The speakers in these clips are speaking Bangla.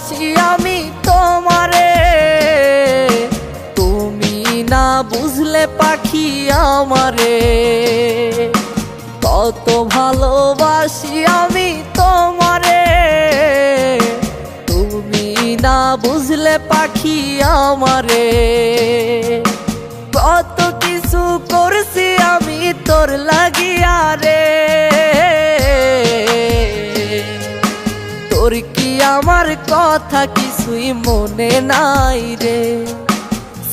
ভালোবাসি আমি তোমারে। তুমি না বুঝলে পাখি আমারে। কত ভালোবাসি আমি তোমারে। তুমি না বুঝলে পাখি আমারে। কত কিছু করছি আমি তোর লাগিয়া কথা কিছুই মনে নাই রে।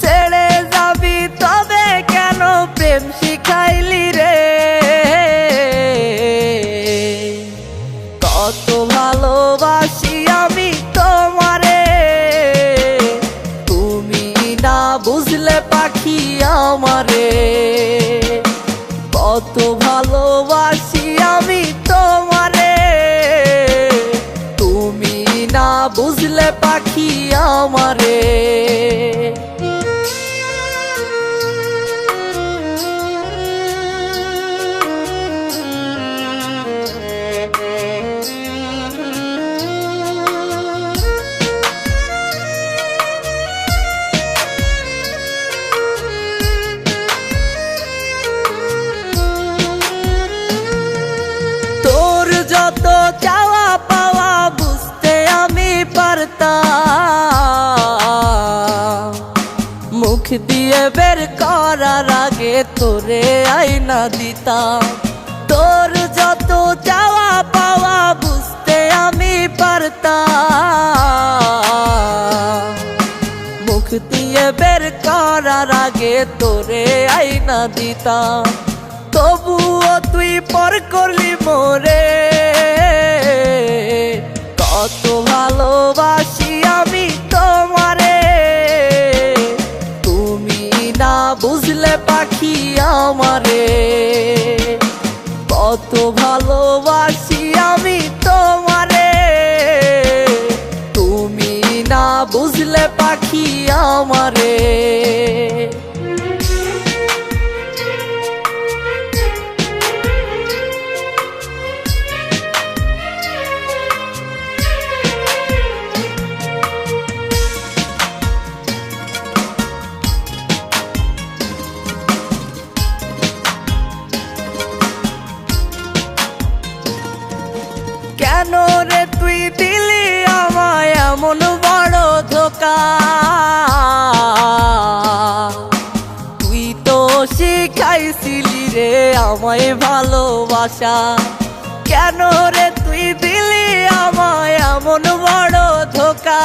ছেড়ে যাবি তবে কেন প্রেম শিখাইলি রে? কত ভালোবাসি আমি তোমারে। তুমি না বুঝলে পাখি আমারে। কত বুঝলে পাখি আমারে। তোর যত চাওয়া মুখ দিয়ে বের করার আগে তোরে আইনা দিতাম। তোর যত চাওয়া পাওয়া বুঝতে আমি পারতাম। মুখ দিয়ে বের করার আগে তোরে আইনা দিতাম। তবুও তুই পর করলি মোরে। বুঝলে পাখি আমারে। কত ভালোবাসি দিলি আমায় এমন বড় ধোকা। তুই তো শিখাইছিলি রে আমায় ভালোবাসা। কেন রে তুই দিলি আমায় এমন বড় ধোকা?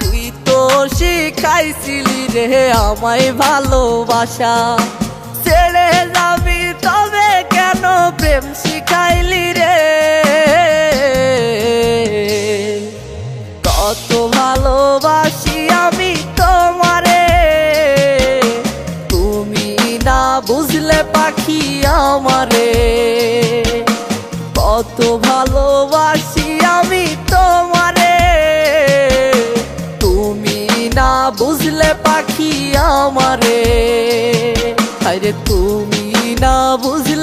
তুই তো শিখাইছিলি রে আমায় ভালোবাসা। ছেড়ে যাবি তবে কেন প্রেম শিখাইলি রে? কত ভালোবাসি আমি তোমারে। তুমি না বুঝলে পাখি আমারে। কত ভালোবাসি আমি তোমারে। তুমি না বুঝলে পাখি আমারে। আরে তুমি না বুঝলে